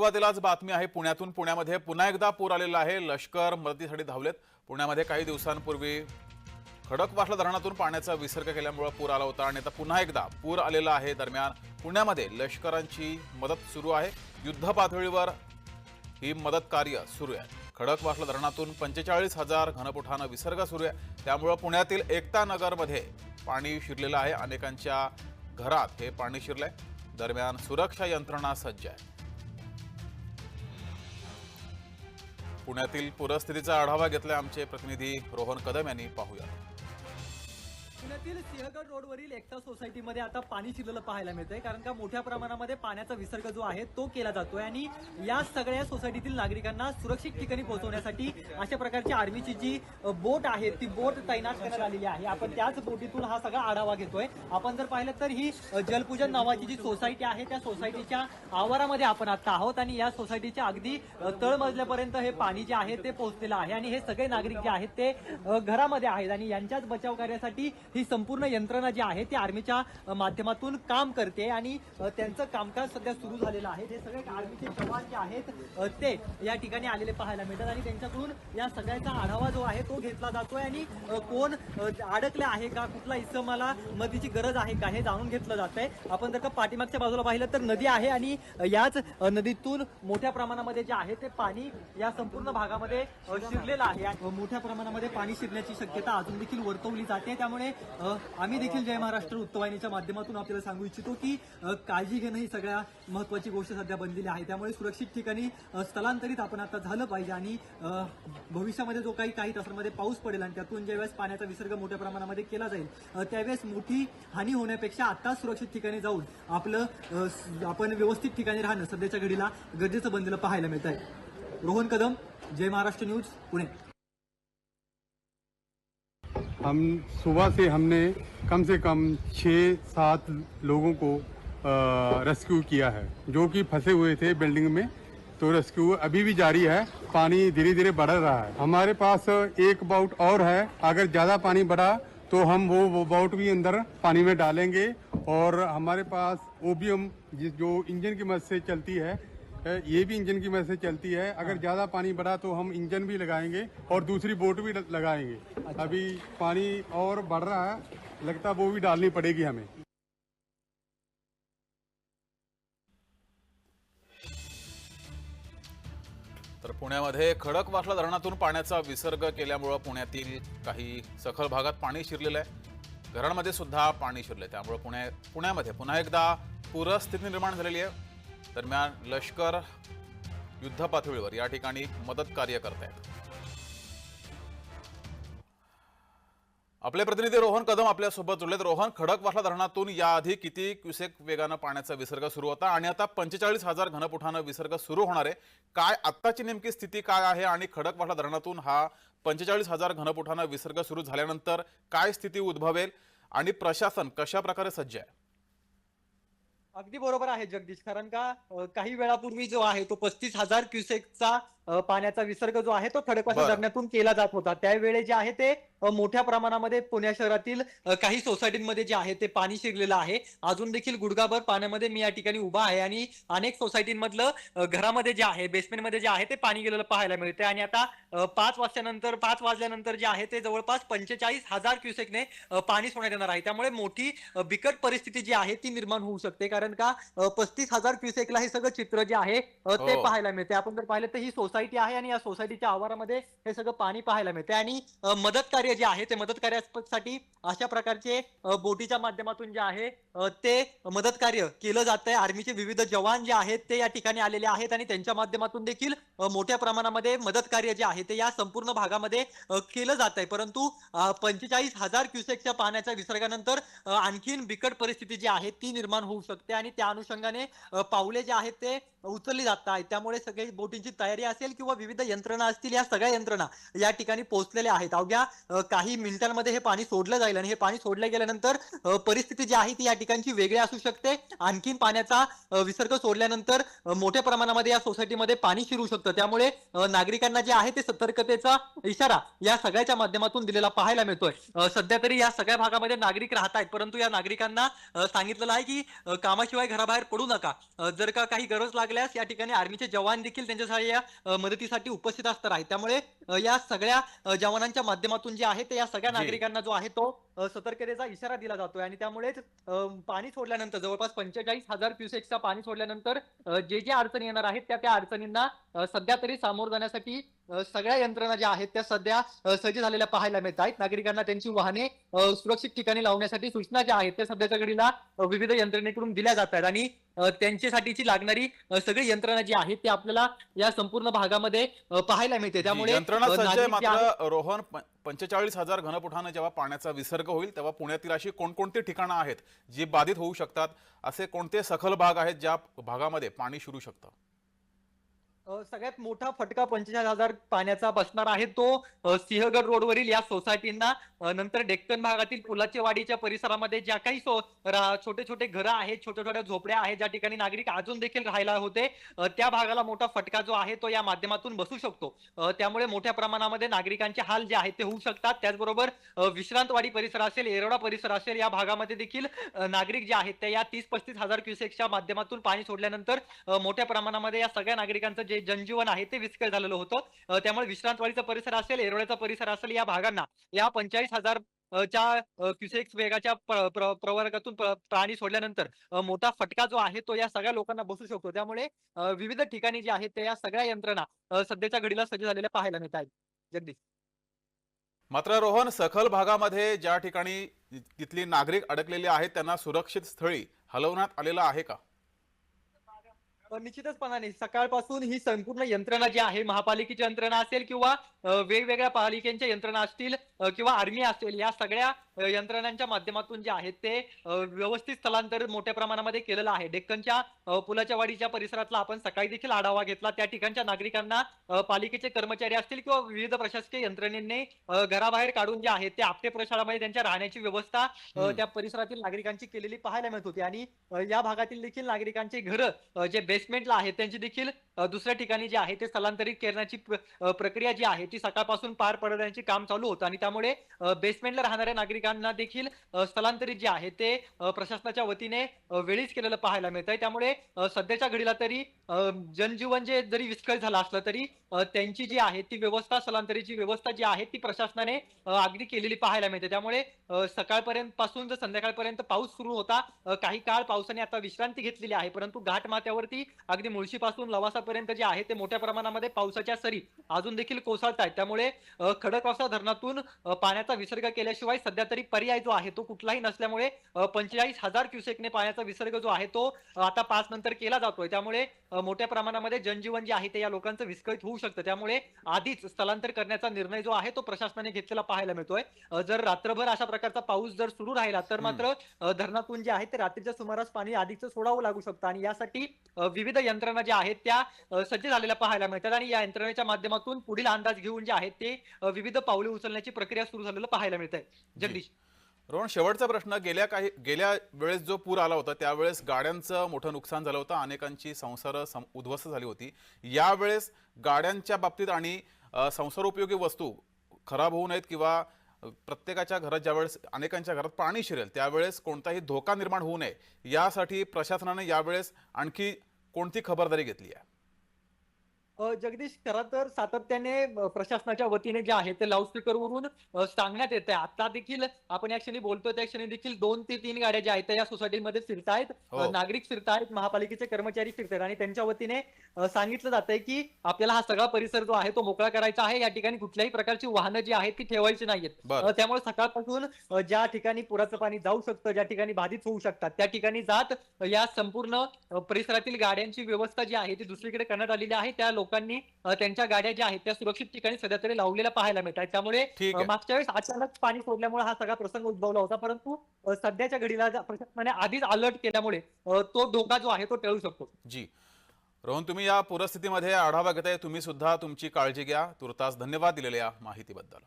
सुरुवातीलाच बातमी आहे पुण्यातून. पुण्यामध्ये पुन्हा एकदा पूर आलेला आहे. लष्कर मदतीसाठी धावलेत. पुण्यामध्ये काही दिवसांपूर्वी खडकवासला धरणातून पाण्याचा विसर्ग केल्यामुळे पूर आला होता. आणि आता पुन्हा एकदा पूर आलेला आहे. दरम्यान पुण्यामध्ये लष्करांची मदत सुरू आहे. युद्ध पातळीवर ही मदत कार्य सुरू आहे. खडकवासला धरणातून पंचेचाळीस हजार घनफुटानं विसर्ग सुरू आहे. त्यामुळं पुण्यातील एकता नगरमध्ये पाणी शिरलेलं आहे. अनेकांच्या घरात हे पाणी शिरलंय. दरम्यान सुरक्षा यंत्रणा सज्ज आहे. पुण्यातील पूरस्थितीचा आढावा घेतला आमचे प्रतिनिधी रोहन कदम यांनी. पाहूया. पुण्यातील सिंहगड रोडवरील एकता सोसायटीमध्ये आता पाणी शिरलेलं पाहायला मिळतंय कारण का मोठ्या प्रमाणामध्ये पाण्याचा विसर्ग जो आहे तो केला जातोय आणि या सगळ्या सोसायटीतील नागरिकांना सुरक्षित ठिकाणी पोहोचवण्यासाठी अशा प्रकारची आर्मीची जी बोट आहे ती बोट तैनात करण्यात आलेली आहे. आपण त्याच बोटीतून हा सगळा आढावा घेतोय. आपण जर पाहिलं तर ही जलपूजन नावाची जी सोसायटी आहे त्या सोसायटीच्या आवारामध्ये आपण आता आहोत आणि या सोसायटीच्या अगदी तळमजल्यापर्यंत हे पाणी जे आहे ते पोहोचलेलं आहे आणि हे सगळे नागरिक जे आहेत ते घरामध्ये आहेत आणि यांच्याच बचाव कार्यासाठी ही संपूर्ण यंत्रणा जी आहे ती आर्मीच्या माध्यमातून काम करते आणि त्यांचं कामकाज सध्या सुरू झालेलं आहे. हे सगळे आर्मीचे जवान जे आहेत ते या ठिकाणी आलेले पाहायला मिळतात आणि त्यांच्याकडून या सगळ्याचा आढावा जो आहे तो घेतला जातोय आणि कोण अडकले आहे का कुठला इसमाला मदतीची गरज आहे का हे जाणून घेतलं जात आहे आपण जर का पाठीमागच्या बाजूला पाहिलं तर नदी आहे आणि याच नदीतून मोठ्या प्रमाणामध्ये जे आहे ते पाणी या संपूर्ण भागामध्ये शिरलेलं आहे. मोठ्या प्रमाणामध्ये पाणी शिरण्याची शक्यता अजून देखील वर्तवली जाते. त्यामुळे आम्ही देखील जय महाराष्ट्र वृत्तवाहिनीच्या माध्यमातून आपल्याला सांगू इच्छितो की काळजी घेणं ही सगळ्या महत्वाची गोष्ट सध्या बनलेली आहे. त्यामुळे सुरक्षित ठिकाणी स्थलांतरित आपण आता झालं पाहिजे आणि भविष्यामध्ये जो काही काही तासांमध्ये पाऊस पडेल आणि त्यातून ज्यावेळेस पाण्याचा विसर्ग मोठ्या प्रमाणामध्ये केला जाईल त्यावेळेस मोठी हानी होण्यापेक्षा आता सुरक्षित ठिकाणी जाऊन आपलं आपण व्यवस्थित ठिकाणी राहणं सध्याच्या घडीला गरजेचं बनलेलं पाहायला मिळत आहे रोहन कदम जय महाराष्ट्र न्यूज पुणे. हम सुबह से हमने कम से कम छः सात लोगों को रेस्क्यू किया है। जो कि फंसे हुए थे बिल्डिंग में तो रेस्क्यू अभी भी जारी है। पानी धीरे धीरे बढ़ रहा है। हमारे पास एक बाउट और है। अगर ज़्यादा पानी बढ़ा तो हम वो, वो बोट भी अंदर पानी में डालेंगे। और हमारे पास हम जिस- जो इंजन की मदद से चलती है ये भी इंजन की मदद से चलती है। अगर ज़्यादा पानी बढ़ा तो हम इंजन भी लगाएँगे और दूसरी बोट भी लगाएँगे। अच्छा। अभी पानी और बढ़ रहा है लगता वो भी डालनी पड़ेगी हमें। तर पुण्यामध्ये खडकवासला धरणातून पाण्याचा विसर्ग केल्यामुळं पुण्यातील काही सखल भागात पाणी शिरलेलं आहे. घरांमध्ये सुद्धा पाणी शिरलंय. त्यामुळं पुण्या पुण्यामध्ये पुन्हा एकदा पूरस्थिती निर्माण झालेली आहे. दरम्यान लष्कर युद्धपातळीवर या ठिकाणी मदत कार्य करत आहेत. आपले प्रतिनिधी रोहन कदम आपल्यासोबत जोडलेत रोहन खडकवासला धरणातून याआधी किती क्युसेक वेगानं पाण्याचा विसर्ग सुरू होता आणि आता पंचेचाळीस हजार घनपुठानं विसर्ग सुरू होणार आहे. काय आत्ताची नेमकी स्थिती काय आहे आणि खडकवासला धरणातून हा पंचेचाळीस हजार घनपुठानं विसर्ग सुरू झाल्यानंतर काय स्थिती उद्भवेल आणि प्रशासन कशा प्रकारे सज्ज आहे? अगदी बरोबर आहे जगदीश. कारण का अ, काही वेळापूर्वी जो आहे तो पस्तीस हजार क्युसेकचा पाण्याचा विसर्ग जो आहे तो खडकवासला. धरणातून केला जात होता. त्यावेळी जे आहे ते मोठ्या प्रमाणामध्ये पुणे शहरातील काही सोसायटींमध्ये जे आहे ते पाणी शिरलेलं आहे. अजून देखील गुडघाभर पाण्यामध्ये मी या ठिकाणी उभा आहे आणि अनेक सोसायटींमधलं घरामध्ये जे आहे बेसमेंटमध्ये जे आहे ते पाणी गेलेलं पाहायला मिळते आणि आता पाच वाजल्यानंतर पाच वाजल्यानंतर जे आहे ते जवळपास पंचेचाळीस हजार क्युसेकने पाणी सोडण्यात येणार आहे. त्यामुळे मोठी बिकट परिस्थिती जी आहे ती निर्माण होऊ शकते. कारण का पस्तीस हजार क्युसेकला हे सगळं चित्र जे आहे ते हो. पाहायला मिळते आपण जर पाहिलं तर ही सोसायटी आहे आणि या सोसायटीच्या आवारामध्ये हे सगळं पाणी पाहायला मिळते आणि मदत कार्य जे आहे ते मदत कार्यासाठी अशा प्रकारचे बोटीच्या माध्यमातून जे आहे ते मदत कार्य केलं जात आहे आर्मीचे विविध जवान जे आहेत ते या ठिकाणी आलेले आहेत आणि त्यांच्या माध्यमातून देखील मोठ्या प्रमाणामध्ये मदत कार्य जे आहे ते या संपूर्ण भागामध्ये केलं जात आहे परंतु पंचेचाळीस हजार क्युसेकच्या पाण्याच्या विसर्गानंतर आणखीन बिकट परिस्थिती जी आहे ती निर्माण होऊ शकते आणि त्या अनुषंगाने पावले जे आहेत ते उचलली जात आहेत त्यामुळे सगळी बोटींची तयारी असेल किंवा विविध यंत्रणा असतील या सगळ्या यंत्रणा या ठिकाणी पोहोचलेल्या आहेत. अवघ्या काही मिनिटांमध्ये हे पाणी सोडलं जाईल आणि हे पाणी सोडलं गेल्यानंतर परिस्थिती जी आहे ती या ठिकाणची वेगळी असू शकते. आणखीन पाण्याचा विसर्ग सोडल्यानंतर मोठ्या प्रमाणामध्ये या सोसायटीमध्ये पाणी शिरू शकतं. त्यामुळे नागरिकांना जे आहे ते सतर्कतेचा इशारा या सगळ्याच्या माध्यमातून दिलेला पाहायला मिळतोय. सध्या तरी या सगळ्या भागामध्ये नागरिक राहत आहेत परंतु या नागरिकांना सांगितलेलं आहे की कामाशिवाय घराबाहेर पडू नका. जर का काही गरज लागल्यास या ठिकाणी आर्मीचे जवान देखील त्यांच्यासाठी या मदतीसाठी उपस्थित असणार आहेत त्यामुळे या सगळ्या जवानांच्या माध्यमातून जे आहे ते या सगळ्या. नागरिकांना जो आहे तो सतर्कतेचा इशारा दिला जातोय आणि त्यामुळेच पाणी सोडल्यानंतर जवळपास पंचेचाळीस हजार क्युसेक्सचा पाणी सोडल्यानंतर जे जे अडचणी येणार आहेत त्या त्या अडचणींना सध्या तरी सामोरं जाण्यासाठी सगळ्या यंत्रणा ज्या आहेत त्या सध्या सज्ज झालेल्या पाहायला मिळत आहेत नागरिकांना त्यांची वाहने सुरक्षित ठिकाणी लावण्यासाठी सूचना ज्या आहेत त्या सध्याच्या घडीला विविध यंत्रणेकडून दिल्या जात आहेत आणि त्यांच्यासाठीची लागणारी सगळी यंत्रणा जी आहे ती आपल्याला या संपूर्ण भागामध्ये पाहायला मिळते. त्यामुळे मात्र रोहन पंचेचाळीस हजार घनफुटानं जेव्हा पाण्याचा विसर्ग होईल तेव्हा पुण्यातील अशी कोणकोणती ठिकाणं आहेत जी बाधित होऊ शकतात असे कोणते सखल भाग आहेत ज्या भागामध्ये पाणी शिरू शकतं? सगळ्यात मोठा फटका पंचेचाळीस हजार पाण्याचा बसणार आहे तो सिंहगड रोडवरील या सोसायटींना. नंतर डेक्कन भागातील पुलाचे वाडीच्या परिसरामध्ये ज्या काही छोटे छोटे घरं आहेत छोट्या छोट्या झोपड्या आहेत ज्या ठिकाणी नागरिक अजून देखील राहायला होते त्या भागाला मोठा फटका जो आहे तो या माध्यमातून बसू शकतो. त्यामुळे मोठ्या प्रमाणामध्ये नागरिकांचे हाल जे आहेत ते होऊ शकतात. त्याचबरोबर विश्रांतवाडी परिसर असेल येरवडा परिसर असेल या भागामध्ये देखील नागरिक जे आहेत ते या तीस पस्तीस हजार क्युसेक्सच्या माध्यमातून पाणी सोडल्यानंतर मोठ्या प्रमाणामध्ये या सगळ्या नागरिकांचं जे जनजीवन आहे ते विस्कळ झालेलं होतं. त्यामुळे विश्रांतवाडीचा परिसर असेल येरवड्याचा परिसर असेल या भागांना या पंचेचाळीस हजार च्या क्युसेक्स वेगाच्या प्रवर्गातून प्राणी सोडल्यानंतर मोठा फटका जो आहे तो या सगळ्या लोकांना बसू शकतो. त्यामुळे विविध ठिकाणी जे आहेत त्या या सगळ्या यंत्रणा सध्याच्या घडीला सज्ज झालेल्या पाहायला मिळत आहेत. जगदीश. मात्र रोहन सखल भागामध्ये ज्या ठिकाणी तिथली नागरिक अडकलेली आहेत त्यांना सुरक्षित स्थळी हलवण्यात आलेलं आहे का? निश्चितचपणाने सकाळपासून ही संपूर्ण यंत्रणा जी आहे महापालिकेची यंत्रणा असेल किंवा वेगवेगळ्या पालिकेच्या यंत्रणा असतील किंवा आर्मी असेल या सगळ्या यंत्रणांच्या माध्यमातून जे आहेत ते व्यवस्थित स्थलांतर मोठ्या प्रमाणामध्ये केलेलं आहे. डेक्कनच्या पुलाच्या वाडीच्या परिसरातला आपण सकाळी देखील आढावा घेतला. त्या ठिकाणच्या नागरिकांना पालिकेचे कर्मचारी असतील किंवा विविध प्रशासकीय यंत्रणेने घराबाहेर काढून जे आहेत ते आपटे प्रशाळामध्ये त्यांच्या राहण्याची व्यवस्था. त्या परिसरातील नागरिकांची केलेली पाहायला मिळत होती. आणि या भागातील देखील नागरिकांची घरं जे बेसमेंटला आहेत त्यांची देखील दुसऱ्या ठिकाणी जे आहे ते स्थलांतरित करण्याची प्रक्रिया जी आहे ती सकाळपासून पार पडण्याचे काम चालू होतं. आणि त्यामुळे बेसमेंटला राहणाऱ्या नागरिकांना देखील स्थलांतरित जे आहे ते प्रशासनाच्या वतीने वेळीच केलेलं पाहायला मिळत आहे त्यामुळे सध्याच्या घडीला तरी जनजीवन जे जरी विस्कळीत झालं असलं तरी त्यांची जी आहे ती व्यवस्था स्थलांतरीची व्यवस्था जी आहे ती प्रशासनाने अगदी केलेली पाहायला मिळते. त्यामुळे सकाळपर्यंत पासून जर संध्याकाळपर्यंत पाऊस सुरू होता काही काळ पावसाने आता विश्रांती घेतलेली आहे. परंतु घाट माथ्यावरती अगदी मुळशीपासून लवासापर्यंत जे आहे ते मोठ्या प्रमाणामध्ये पावसाच्या सरी अजून देखील कोसळत आहेत त्यामुळे खडकवासा धरणातून पाण्याचा विसर्ग केल्याशिवाय सध्या तरी पर्याय जो आहे तो कुठलाही नसल्यामुळे पंचेचाळीस हजार क्युसेकने पाण्याचा विसर्ग जो आहे तो आता पाच नंतर केला जातोय. त्यामुळे मोठ्या प्रमाणामध्ये जनजीवन जे आहे ते या लोकांचं विस्कळीत होऊ शकतं. त्यामुळे आधीच स्थलांतर करण्याचा निर्णय जो आहे तो प्रशासनाने घेतलेला पाहायला मिळतोय. जर रात्रभर अशा प्रकारचा पाऊस जर सुरू राहिला तर मात्र धरणातून जे आहे ते रात्रीच्या सुमारास पाणी आधीच सोडावं लागू शकतं. आणि यासाठी विविध यंत्रणा ज्या आहेत त्या सज्ज झालेल्या पाहायला मिळतात. आणि या यंत्रणेच्या माध्यमातून पुढील अंदाज घेऊन जे आहेत ते विविध पावले उचलण्याची प्रक्रिया सुरू झालेलं पाहायला मिळत आहे जगदीश. रोहन शेवटचा प्रश्न गेल्या काही गेल्या वेळेस जो पूर आला होता त्यावेळेस गाड्यांचं मोठं नुकसान झालं होतं अनेकांची संसार सम- उद्ध्वस्त झाली होती. यावेळेस गाड्यांच्या बाबतीत आणि संसार संसारोपयोगी वस्तू खराब होऊ नयेत किंवा प्रत्येकाच्या घरात ज्यावेळेस अनेकांच्या घरात पाणी शिरेल त्यावेळेस कोणताही धोका निर्माण होऊ नये यासाठी प्रशासनाने यावेळेस आणखी कोणती खबरदारी घेतली आहे? जगदीश खरं तर सातत्याने प्रशासनाच्या वतीने जे आहे ते लाऊडस्पीकरवरून सांगण्यात येते आता देखील आपण या क्षणी बोलतोय त्या क्षणी देखील दोन ते तीन गाड्या ज्या आहेत त्या या सोसायटीमध्ये फिरतायत हो. नागरिक फिरतायत महापालिकेचे कर्मचारी फिरतायत आणि त्यांच्या वतीने सांगितलं जातंय की आपल्याला हा सगळा परिसर जो आहे तो मोकळा करायचा आहे. या ठिकाणी कुठल्याही प्रकारची वाहनं जी आहेत ती ठेवायची नाहीयेत. त्यामुळे सकाळपासून ज्या ठिकाणी पुराचं पाणी जाऊ शकतं ज्या ठिकाणी बाधित होऊ शकतात त्या ठिकाणी जात या संपूर्ण परिसरातील गाड्यांची व्यवस्था जी आहे ती दुसरीकडे करण्यात आलेली आहे. त्या लोकांनी त्यांच्या गाड्या ज्या आहेत त्या सुरक्षित ठिकाणी सध्या तरी लावलेल्या पाहायला मिळतात. त्यामुळे. मागच्या वेळेस अचानक पाणी सोडल्यामुळे हा सगळा प्रसंग उद्भवला होता. परंतु सध्याच्या घडीला प्रशासनाने आधीच अलर्ट केल्यामुळे तो धोका जो आहे तो टळू शकतो. जी. रोहन तुम्ही या पूरस्थितीमध्ये आढावा घेताय. तुम्ही सुद्धा तुमची काळजी घ्या. तुर्तास धन्यवाद दिलेल्या माहितीबद्दल.